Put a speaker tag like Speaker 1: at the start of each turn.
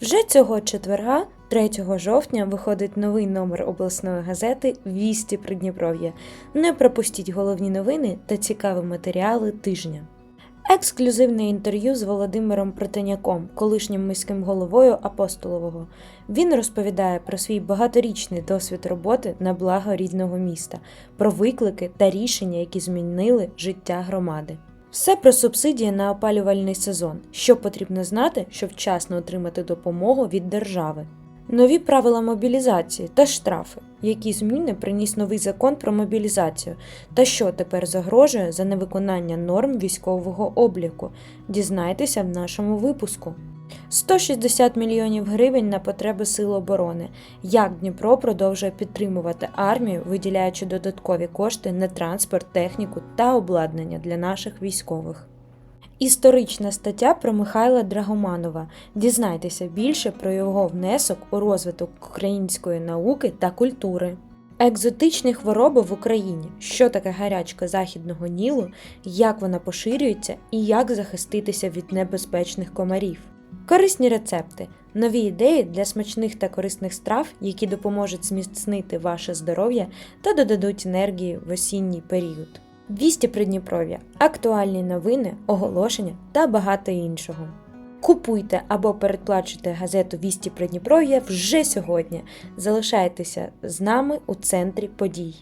Speaker 1: Вже цього четверга, 3 жовтня, виходить новий номер обласної газети Вісті Придніпров'я. Не пропустіть головні новини та цікаві матеріали тижня. Ексклюзивне інтерв'ю з Володимиром Протеняком, колишнім міським головою Апостолового. Він розповідає про свій багаторічний досвід роботи на благо рідного міста, про виклики та рішення, які змінили життя громади. Все про субсидії на опалювальний сезон, що потрібно знати, щоб вчасно отримати допомогу від держави. Нові правила мобілізації та штрафи, які зміни приніс новий закон про мобілізацію, та що тепер загрожує за невиконання норм військового обліку. Дізнайтеся в нашому випуску. 160 мільйонів гривень на потреби Сил оборони. Як Дніпро продовжує підтримувати армію, виділяючи додаткові кошти на транспорт, техніку та обладнання для наших військових. Історична стаття про Михайла Драгоманова. Дізнайтеся більше про його внесок у розвиток української науки та культури. Екзотичні хвороби в Україні. Що таке гарячка західного Нілу, як вона поширюється і як захиститися від небезпечних комарів. Корисні рецепти, нові ідеї для смачних та корисних страв, які допоможуть зміцнити ваше здоров'я та додадуть енергії в осінній період. Вісті Придніпров'я, актуальні новини, оголошення та багато іншого. Купуйте або передплачуйте газету Вісті Придніпров'я вже сьогодні. Залишайтеся з нами у центрі подій.